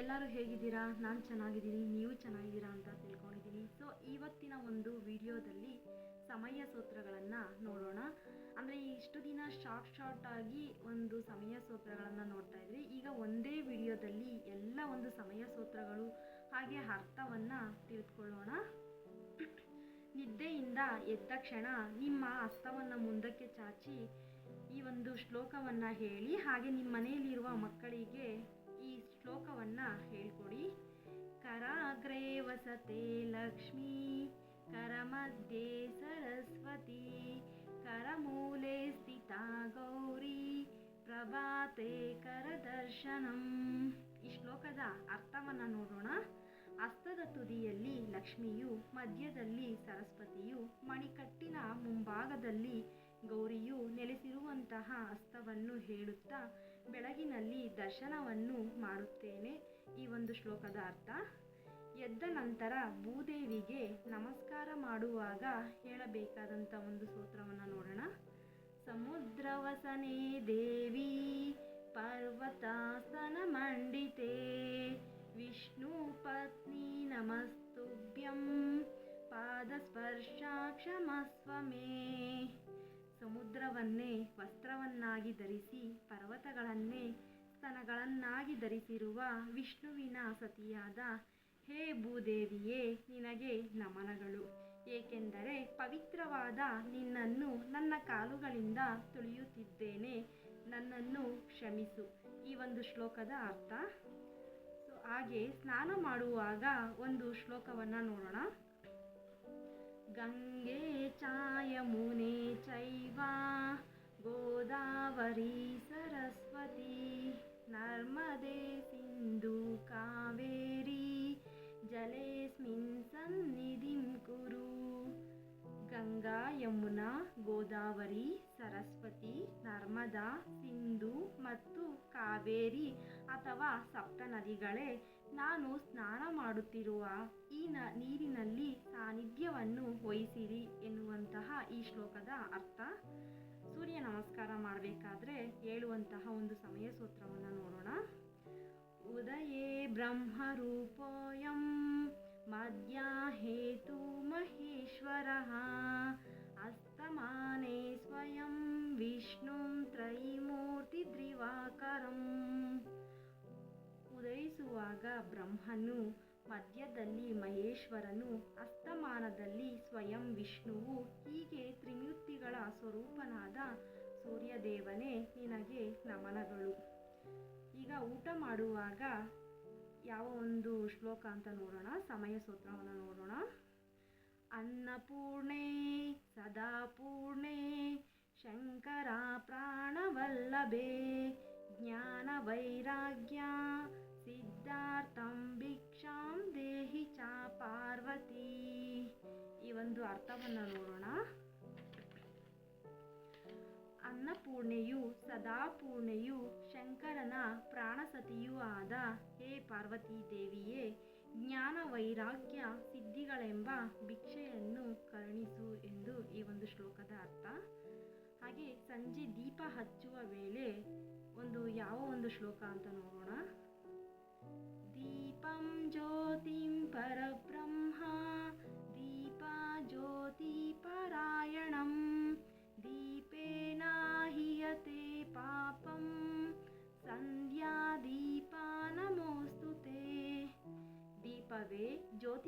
ಎಲ್ಲರೂ ಹೇಗಿದ್ದೀರಾ? ನಾನು ಚೆನ್ನಾಗಿದ್ದೀನಿ, ನೀವು ಚೆನ್ನಾಗಿದ್ದೀರಾ ಅಂತ ತಿಳ್ಕೊಂಡಿದ್ದೀನಿ. ಸೊ ಇವತ್ತಿನ ಒಂದು ವಿಡಿಯೋದಲ್ಲಿ ಸಮಯ ಸೂತ್ರಗಳನ್ನು ನೋಡೋಣ. ಅಂದರೆ ಇಷ್ಟು ದಿನ ಶಾರ್ಟ್ ಶಾರ್ಟ್ ಆಗಿ ಒಂದು ಸಮಯ ಸೂತ್ರಗಳನ್ನು ನೋಡ್ತಾ ಇದ್ರಿ. ಈಗ ಒಂದೇ ವಿಡಿಯೋದಲ್ಲಿ ಎಲ್ಲ ಒಂದು ಸಮಯ ಸೂತ್ರಗಳು ಹಾಗೆ ಅರ್ಥವನ್ನು ತಿಳಿದುಕೊಳ್ಳೋಣ. ನಿದ್ದೆಯಿಂದ ಎದ್ದ ಕ್ಷಣ ನಿಮ್ಮ ಹಸ್ತವನ್ನು ಮುಂದಕ್ಕೆ ಚಾಚಿ ಈ ಒಂದು ಶ್ಲೋಕವನ್ನು ಹೇಳಿ, ಹಾಗೆ ನಿಮ್ಮ ಮನೆಯಲ್ಲಿರುವ ಮಕ್ಕಳಿಗೆ ಈ ಶ್ಲೋಕವನ್ನು ಹೇಳ್ಕೊಡಿ. ಕರಾಗ್ರೇ ವಸತೆ ಲಕ್ಷ್ಮೀ, ಕರಮಧ್ಯೆ ಸರಸ್ವತಿ, ಕರಮೂಲೆ ಸ್ಥಿತ ಗೌರಿ, ಪ್ರಭಾತೆ ಕರದರ್ಶನಂ. ಈ ಶ್ಲೋಕದ ಅರ್ಥವನ್ನು ನೋಡೋಣ. ಹಸ್ತದ ತುದಿಯಲ್ಲಿ ಲಕ್ಷ್ಮಿಯು, ಮಧ್ಯದಲ್ಲಿ ಸರಸ್ವತಿಯು, ಮಣಿಕಟ್ಟಿನ ಮುಂಭಾಗದಲ್ಲಿ ಗೌರಿಯು ನೆಲೆಸಿರುವಂತಹ ಅಸ್ತವನ್ನು ಹೇಳುತ್ತಾ ಬೆಳಗಿನಲ್ಲಿ ದರ್ಶನವನ್ನು ಮಾಡುತ್ತೇನೆ ಈ ಒಂದು ಶ್ಲೋಕದ ಅರ್ಥ. ಎದ್ದ ನಂತರ ಭೂದೇವಿಗೆ ನಮಸ್ಕಾರ ಮಾಡುವಾಗ ಹೇಳಬೇಕಾದಂಥ ಒಂದು ಸೂತ್ರವನ್ನು ನೋಡೋಣ. ಸಮುದ್ರವಸನೆ ದೇವಿ, ಪರ್ವತಾಸನ ಮಂಡಿತೆ, ವಿಷ್ಣು ಪತ್ನಿ ನಮಸ್ತುಭ್ಯಂ ಪಾದಸ್ಪರ್ಶ ಕ್ಷಮಸ್ವ ಮೇ. ಸಮುದ್ರವನ್ನೇ, ವಸ್ತ್ರವನ್ನಾಗಿ ಧರಿಸಿ, ಪರ್ವತಗಳನ್ನೇ ಸ್ತನಗಳನ್ನಾಗಿ ಧರಿಸಿರುವ ವಿಷ್ಣುವಿನ ಸತಿಯಾದ ಹೇ ಭೂದೇವಿಯೇ, ನಿನಗೆ ನಮನಗಳು. ಏಕೆಂದರೆ ಪವಿತ್ರವಾದ ನಿನ್ನನ್ನು ನನ್ನ ಕಾಲುಗಳಿಂದ ತುಳಿಯುತ್ತಿದ್ದೇನೆ. ನನ್ನನ್ನು ಕ್ಷಮಿಸು. ಈ ಒಂದು ಶ್ಲೋಕದ ಅರ್ಥ? ಸೊ ಹಾಗೆ ಸ್ನಾನ ಮಾಡುವಾಗ ಒಂದು ಶ್ಲೋಕವನ್ನು ನೋಡೋಣ. ಗಂಗೆ ಚಾಯಮುನೆ ಚೈವ ಗೋದಾವರಿ ಸರಸ್ವತಿ ನರ್ಮದೆ ಸಿಂಧು ಕಾವೇರಿ ಜಲೇಸ್ಮಿನ್ ಸನ್ನಿಧಿಂ ಕುರು ಗಂಗಾ ಯಮುನಾ, ಗೋದಾವರಿ, ಸರಸ್ವತಿ, ನರ್ಮದಾ, ಸಿಂಧು ಮತ್ತು ಕಾವೇರಿ ಅಥವಾ ಸಪ್ತ ನದಿಗಳೇ ನಾನು ಸ್ನಾನ ಮಾಡುತ್ತಿರುವ ಈ ನ ನೀರಿನಲ್ಲಿ ಸಾನ್ನಿಧ್ಯವನ್ನು ವಹಿಸಿರಿ ಎನ್ನುವಂತಹ ಈ ಶ್ಲೋಕದ ಅರ್ಥ. ಸೂರ್ಯ ನಮಸ್ಕಾರ ಮಾಡಬೇಕಾದ್ರೆ ಹೇಳುವಂತಹ ಒಂದು ಸಮಯ ಸೂತ್ರವನ್ನು ನೋಡೋಣ. ಉದಯೇ ಬ್ರಹ್ಮರೂಪೋಯಂ ಮಹೇಶ್ವರಃ. ಅಸ್ತಮಾನೆ ಸ್ವಯಂ ವಿಷ್ಣುಂ ತ್ರೈಮೂರ್ತಿ ದ್ರಿವಾಕರಂ ಉದಯಿಸುವಾಗ ಬ್ರಹ್ಮನು ಮಧ್ಯದಲ್ಲಿ ಮಹೇಶ್ವರನು, ಅಸ್ತಮಾನದಲ್ಲಿ ಸ್ವಯಂ ವಿಷ್ಣುವು, ಹೀಗೆ ತ್ರಿಮೂರ್ತಿಗಳ ಸ್ವರೂಪನಾದ ಸೂರ್ಯದೇವನೇ ನಿನಗೆ ನಮನಗಳು. ಈಗ ಊಟ ಮಾಡುವಾಗ ಯಾವ ಒಂದು ಶ್ಲೋಕ ಅಂತ ನೋಡೋಣ? ಸಮಯ ಸೂತ್ರವನ್ನು ನೋಡೋಣ. ಅನ್ನಪೂರ್ಣೆ ಸದಾಪೂರ್ಣೆ ಶಂಕರ ಪ್ರಾಣವಲ್ಲಭೆ, ಜ್ಞಾನ ವೈರಾಗ್ಯ, ಸಿದ್ಧಾರ್ಥಂ ಭಿಕ್ಷಾಂ ದೇಹಿ ಚಾ ಪಾರ್ವತಿ. ಈ ಒಂದು ಅರ್ಥವನ್ನು ನೋಡೋಣ. ಅನ್ನಪೂರ್ಣೆಯು ಸದಾಪೂರ್ಣೆಯು ಶಂಕರನ ಪ್ರಾಣಸತಿಯೂ ಆದ ಹೇ ಪಾರ್ವತಿ ದೇವಿಯೇ ಜ್ಞಾನ ವೈರಾಗ್ಯ ಸಿದ್ಧಿಗಳೆಂಬ ಭಿಕ್ಷೆಯನ್ನು ಕರುಣಿಸು ಎಂದು ಈ ಒಂದು ಶ್ಲೋಕದ ಅರ್ಥ. ಹಾಗೆ ಸಂಜೆ ದೀಪ ಹಚ್ಚುವ ವೇಳೆ ಒಂದು ಯಾವ ಒಂದು ಶ್ಲೋಕ ಅಂತ ನೋಡೋಣ. ದೀಪಂ ಜ್ಯೋತಿಂ ಪರಬ್ರಹ್ಮ, ದೀಪ ಜ್ಯೋತಿ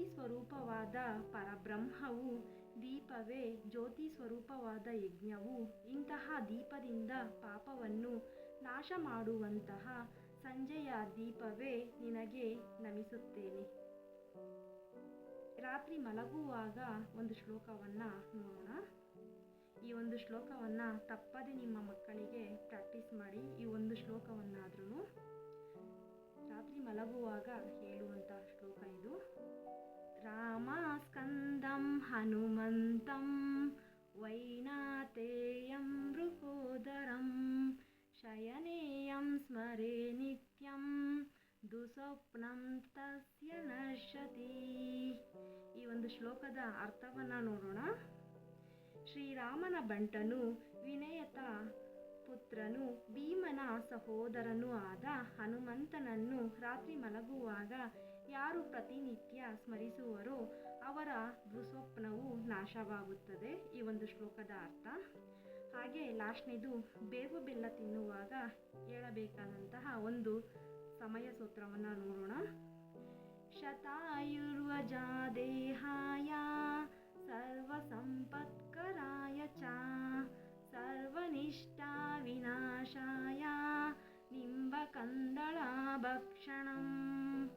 ಜ್ಯೋತಿ ಸ್ವರೂಪವಾದ ಪರಬ್ರಹ್ಮವು ದೀಪವೇ ಜ್ಯೋತಿ ಸ್ವರೂಪವಾದ ಯಜ್ಞವು. ಇಂತಹ ದೀಪದಿಂದ ಪಾಪವನ್ನು ನಾಶ ಮಾಡುವಂತಹ ಸಂಜೆಯ ದೀಪವೇ ನಿನಗೆ ನಮಿಸುತ್ತೇನೆ. ರಾತ್ರಿ ಮಲಗುವಾಗ ಒಂದು ಶ್ಲೋಕವನ್ನು ನೋಡೋಣ. ಈ ಒಂದು ಶ್ಲೋಕವನ್ನು ತಪ್ಪದೆ ನಿಮ್ಮ ಮಕ್ಕಳಿಗೆ ಪ್ರಾಕ್ಟೀಸ್ ಮಾಡಿ ಈ ಒಂದು ಶ್ಲೋಕವನ್ನಾದ್ರೂ ರಾತ್ರಿ ಮಲಗುವಾಗ ಹೇಳುವಂತಹ ಶ್ಲೋಕ ಇದು. ರಾಮ ಸ್ಕಂದಂ ಹನುಮಂತಂ ವೈನಾತೇಯಂ ರುಪೋದರಂ ಶಯನೇಯಂ ಸ್ಮರೇ ನಿತ್ಯಂ ದುಸ್ವಪ್ನಂ ತಸ್ಯ ನಶ್ಯತಿ ಈ ಒಂದು ಶ್ಲೋಕದ ಅರ್ಥವನ್ನು ನೋಡೋಣ. ಶ್ರೀರಾಮನ ಬಂಟನು ವಿನಯತ ಪುತ್ರನು ಭೀಮನ ಸಹೋದರನೂ ಆದ ಹನುಮಂತನನ್ನು ರಾತ್ರಿ ಮಲಗುವಾಗ ಯಾರು ಪ್ರತಿನಿತ್ಯ ಸ್ಮರಿಸುವರೋ ಅವರ ದುಸ್ವಪ್ನವು ನಾಶವಾಗುತ್ತದೆ. ಈ ಒಂದು ಶ್ಲೋಕದ ಅರ್ಥ. ಹಾಗೆ ಲಾಸ್ಟ್ನೇದು ಬೇವು ಬೆಲ್ಲ ತಿನ್ನುವಾಗ ಹೇಳಬೇಕಾದಂತಹ ಒಂದು ಸಮಯ ಸೂತ್ರವನ್ನು ನೋಡೋಣ. ಶತಾಯುರ್ವಜ ದೇಹಾಯ ಸರ್ವಸಂಪತ್ಕರಾಯ ಚ ಸರ್ವನಿಷ್ಠಾ ವಿನಾಶಾಯ ನಿಂಬಕಂದಳಾಭಕ್ಷಣಂ.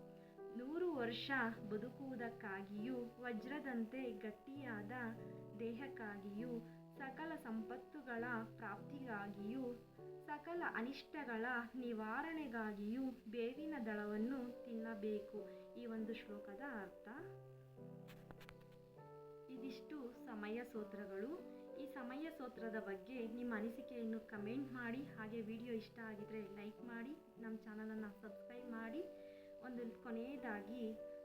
ನೂರು ವರ್ಷ ಬದುಕುವುದಕ್ಕಾಗಿಯೂ, ವಜ್ರದಂತೆ ಗಟ್ಟಿಯಾದ ದೇಹಕ್ಕಾಗಿಯೂ, ಸಕಲ ಸಂಪತ್ತುಗಳ ಪ್ರಾಪ್ತಿಗಾಗಿಯೂ, ಸಕಲ ಅನಿಷ್ಟಗಳ ನಿವಾರಣೆಗಾಗಿಯೂ ಬೇವಿನ ದಳವನ್ನು ತಿನ್ನಬೇಕು. ಈ ಒಂದು ಶ್ಲೋಕದ ಅರ್ಥ? ಇದಿಷ್ಟು ಸಮಯ ಸೂತ್ರಗಳು. ಈ ಸಮಯ ಸೂತ್ರದ ಬಗ್ಗೆ ನಿಮ್ಮ ಅನಿಸಿಕೆಯನ್ನು ಕಮೆಂಟ್ ಮಾಡಿ, ಹಾಗೆ ವಿಡಿಯೋ ಇಷ್ಟ ಆಗಿದ್ರೆ ಲೈಕ್ ಮಾಡಿ, ನಮ್ಮ ಚಾನಲನ್ನು ಸಬ್ಸ್ಕ್ರೈಬ್ ಭಾಗದಲ್ಲಿ ಕೊನೆಯದಾಗಿ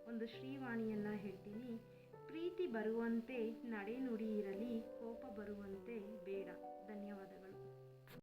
ಒಂದು ಶ್ರೀವಾಣಿಯನ್ನು ಹೇಳ್ತೀನಿ. ಪ್ರೀತಿ ಬರುವಂತೆ ನಡೆನುಡಿ ಇರಲಿ ಕೋಪ ಬರುವಂತೆ ಬೇಡ. ಧನ್ಯವಾದಗಳು.